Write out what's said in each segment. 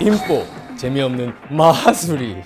인포 재미없는 마술이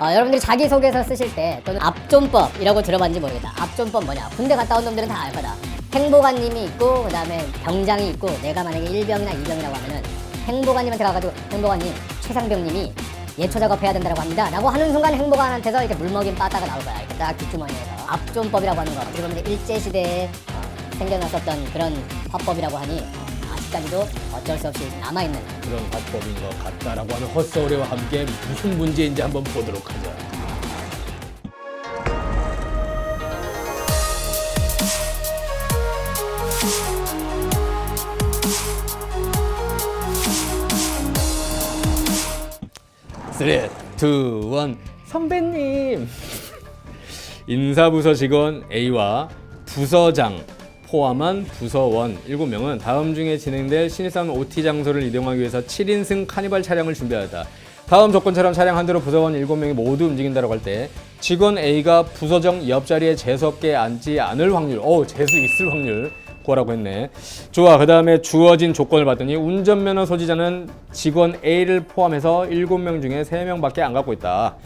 어, 여러분들이 자기소개서 쓰실 때 또는 압존법이라고 들어봤는지 모르겠다. 압존법 뭐냐? 군대 갔다 온 놈들은 다 알 거다. 행보관님이 있고 그 다음에 병장이 있고 내가 만약에 1병이나 2병이라고 하면은 행보관님한테 가가지고 행보관님 최상병님이 예초 작업해야 된다고 합니다. 라고 하는 순간 행보관한테서 이렇게 물먹인 빠따가 나올 거야. 이렇게 딱 뒷주머니에서 압존법이라고 하는 거. 어떻게 보면 일제시대에 어, 생겨났었던 그런 화법이라고 하니 어, 아직까지도 어쩔 수 없이 남아있는 그런 화법인 것 같다라고 하는 헛소리와 함께 무슨 문제인지 한번 보도록 하자. 쓰리, 투, 원. 선배님. 인사부서 직원 A와 부서장 포함한 부서원 7명은 다음 중에 진행될 신입사원 OT 장소를 이동하기 위해서 7인승 카니발 차량을 준비하다. 다음 조건처럼 차량 한 대로 부서원 7명이 모두 움직인다고 할 때 직원 A가 부서정 옆자리에 재수없게 앉지 않을 확률, 어 재수 있을 확률 구하라고 했네. 좋아. 그 다음에 주어진 조건을 봤더니 운전면허 소지자는 직원 A를 포함해서 7명 중에 3명밖에 안 갖고 있다.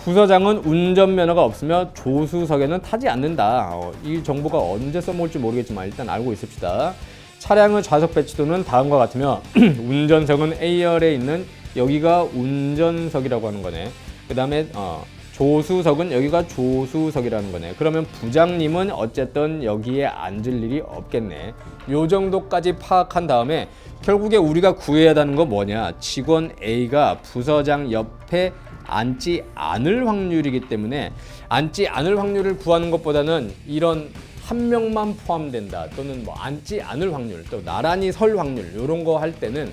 부서장은 운전면허가 없으며 조수석에는 타지 않는다. 어, 이 정보가 언제 써먹을지 모르겠지만 일단 알고 있읍시다. 차량의 좌석 배치도는 다음과 같으며 운전석은 A열에 있는 여기가 운전석이라고 하는 거네. 그 다음에 어, 조수석은 여기가 조수석이라는 거네. 그러면 부장님은 어쨌든 여기에 앉을 일이 없겠네. 요 정도까지 파악한 다음에 결국에 우리가 구해야 하는 거 뭐냐? 직원 A가 부서장 옆에 앉지 않을 확률이기 때문에 앉지 않을 확률을 구하는 것보다는 이런 한 명만 포함된다 또는 뭐 앉지 않을 확률 또 나란히 설 확률 이런 거 할 때는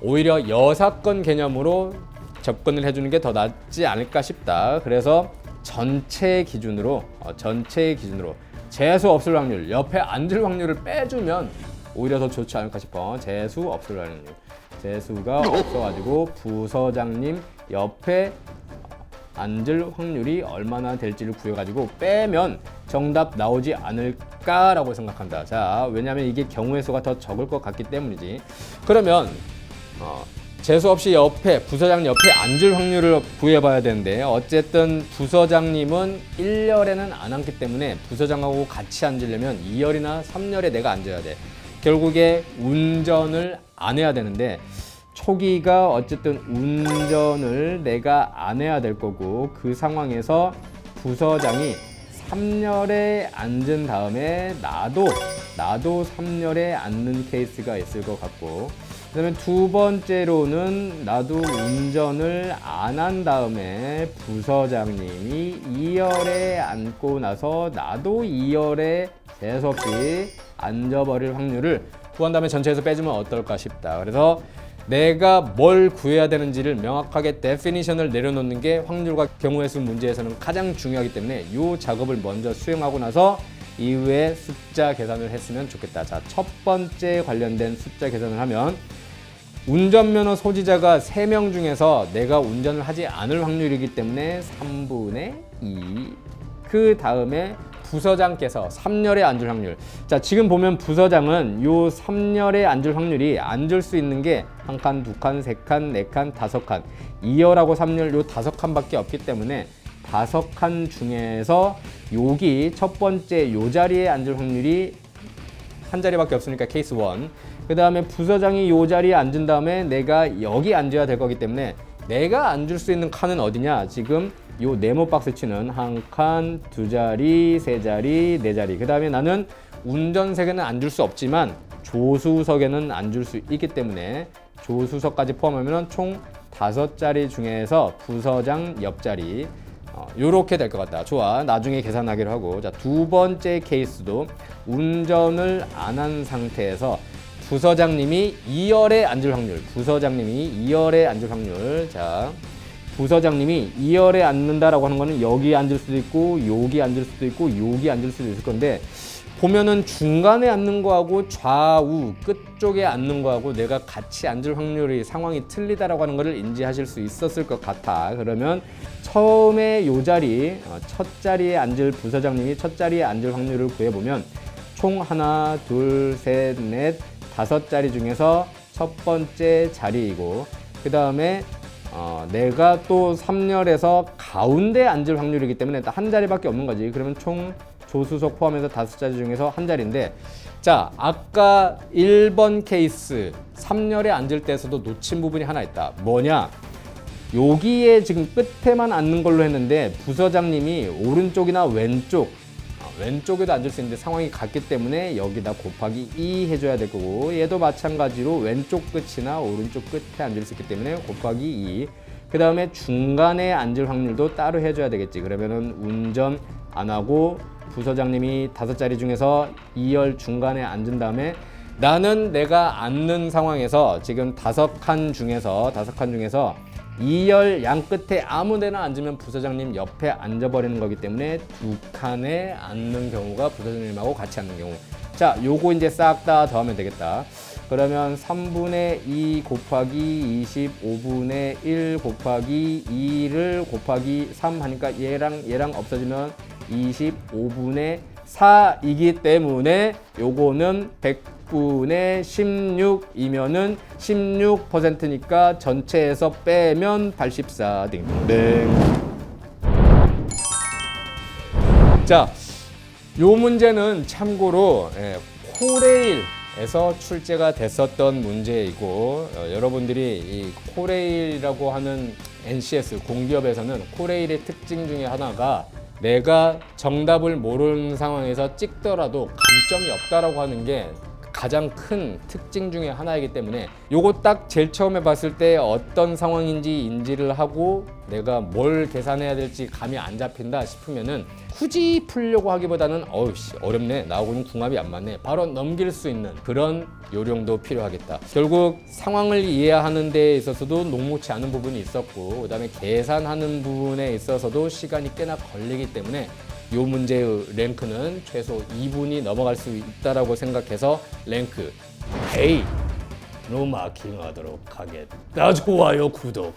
오히려 여사건 개념으로 접근을 해주는 게 더 낫지 않을까 싶다. 그래서 전체 기준으로 어, 전체 기준으로 재수 없을 확률 옆에 앉을 확률을 빼주면 오히려 더 좋지 않을까 싶어. 재수 없을 확률. 재수가 없어가지고 부서장님 옆에 앉을 확률이 얼마나 될지를 구해가지고 빼면 정답 나오지 않을까라고 생각한다. 자, 왜냐하면 이게 경우의 수가 더 적을 것 같기 때문이지. 그러면 어, 재수 없이 옆에 부서장 옆에 앉을 확률을 구해봐야 되는데 어쨌든 부서장님은 1열에는 안 앉기 때문에 부서장하고 같이 앉으려면 2열이나 3열에 내가 앉아야 돼. 결국에 운전을 안 해야 되는데 초기가 어쨌든 운전을 내가 안 해야 될 거고 그 상황에서 부서장이 3열에 앉은 다음에 나도 나도 3열에 앉는 케이스가 있을 것 같고 그다음에 두 번째로는 나도 운전을 안 한 다음에 부서장님이 2열에 앉고 나서 나도 2열에 재수없이 앉아버릴 확률을 구한 다음에 전체에서 빼주면 어떨까 싶다. 그래서 내가 뭘 구해야 되는지를 명확하게 데피니션을 내려놓는 게 확률과 경우의 수 문제에서는 가장 중요하기 때문에 이 작업을 먼저 수행하고 나서 이후에 숫자 계산을 했으면 좋겠다. 자, 첫 번째 관련된 숫자 계산을 하면 운전면허 소지자가 3명 중에서 내가 운전을 하지 않을 확률이기 때문에 3분의 2. 그 다음에 부서장께서 3열에 앉을 확률. 자, 지금 보면 부서장은 요 3열에 앉을 확률이 앉을 수 있는 게 한 칸, 두 칸, 세 칸, 네 칸, 다섯 칸. 2열하고 3열 요 다섯 칸밖에 없기 때문에 다섯 칸 중에서 여기 첫 번째 요 자리에 앉을 확률이 한 자리밖에 없으니까 케이스 1. 그 다음에 부서장이 요 자리에 앉은 다음에 내가 여기 앉아야 될 거기 때문에 내가 앉을 수 있는 칸은 어디냐? 지금 요 네모 박스 치는 한 칸, 두 자리, 세 자리, 네 자리. 그 다음에 나는 운전석에는 앉을 수 없지만 조수석에는 앉을 수 있기 때문에 조수석까지 포함하면 총 다섯 자리 중에서 부서장 옆자리 어, 요렇게 될것 같다. 좋아. 나중에 계산하기로 하고. 자, 두 번째 케이스도 운전을 안 한 상태에서 부서장님이 2열에 앉을 확률. 부서장님이 2열에 앉을 확률. 자, 부서장님이 2열에 앉는다라고 하는 거는 여기 앉을 수도 있고, 여기 앉을 수도 있고, 여기 앉을 수도 있을 건데, 보면은 중간에 앉는 거하고 좌우 끝쪽에 앉는 거하고 내가 같이 앉을 확률이 상황이 틀리다라고 하는 것을 인지하실 수 있었을 것 같아. 그러면 처음에 요 자리 어, 첫 자리에 앉을 부서장님이 첫 자리에 앉을 확률을 구해 보면 총 하나, 둘, 셋, 넷, 다섯 자리 중에서 첫 번째 자리이고 그 다음에 어, 내가 또 3열에서 가운데 앉을 확률이기 때문에 딱한 자리밖에 없는 거지. 그러면 총 조수석 포함해서 다섯 자리 중에서 한 자리인데 자 아까 1번 케이스 3열에 앉을 때에서도 놓친 부분이 하나 있다. 뭐냐? 여기에 지금 끝에만 앉는 걸로 했는데 부서장님이 오른쪽이나 왼쪽 아, 왼쪽에도 앉을 수 있는데 상황이 같기 때문에 여기다 곱하기 2 해줘야 될 거고 얘도 마찬가지로 왼쪽 끝이나 오른쪽 끝에 앉을 수 있기 때문에 곱하기 2. 그 다음에 중간에 앉을 확률도 따로 해줘야 되겠지. 그러면은 운전 안 하고 부서장님이 다섯 자리 중에서 2열 중간에 앉은 다음에 나는 내가 앉는 상황에서 지금 다섯 칸 중에서 다섯 칸 중에서 2열 양 끝에 아무 데나 앉으면 부서장님 옆에 앉아버리는 거기 때문에 두 칸에 앉는 경우가 부서장님하고 같이 앉는 경우. 자, 요거 이제 싹 다 더하면 되겠다. 그러면 3분의 2 곱하기 25분의 1 곱하기 2를 곱하기 3 하니까 얘랑 얘랑 없어지면 25분의 4이기 때문에 요거는 100 분의 16이면은 16%니까 전체에서 빼면 84 딩동댕. 자, 요 문제는 참고로 예, 코레일에서 출제가 됐었던 문제이고 어, 여러분들이 이 코레일이라고 하는 NCS 공기업에서는 코레일의 특징 중에 하나가 내가 정답을 모르는 상황에서 찍더라도 감점이 없다라고 하는 게 가장 큰 특징 중에 하나이기 때문에 요거 딱 제일 처음에 봤을 때 어떤 상황인지 인지를 하고 내가 뭘 계산해야 될지 감이 안 잡힌다 싶으면은 굳이 풀려고 하기보다는 어우씨 어렵네. 나하고는 궁합이 안 맞네. 바로 넘길 수 있는 그런 요령도 필요하겠다. 결국 상황을 이해하는 데 있어서도 녹록치 않은 부분이 있었고 그 다음에 계산하는 부분에 있어서도 시간이 꽤나 걸리기 때문에 이 문제의 랭크는 최소 2분이 넘어갈 수 있다라고 생각해서 랭크 A 로 마킹하도록 하겠다. 좋아요, 구독.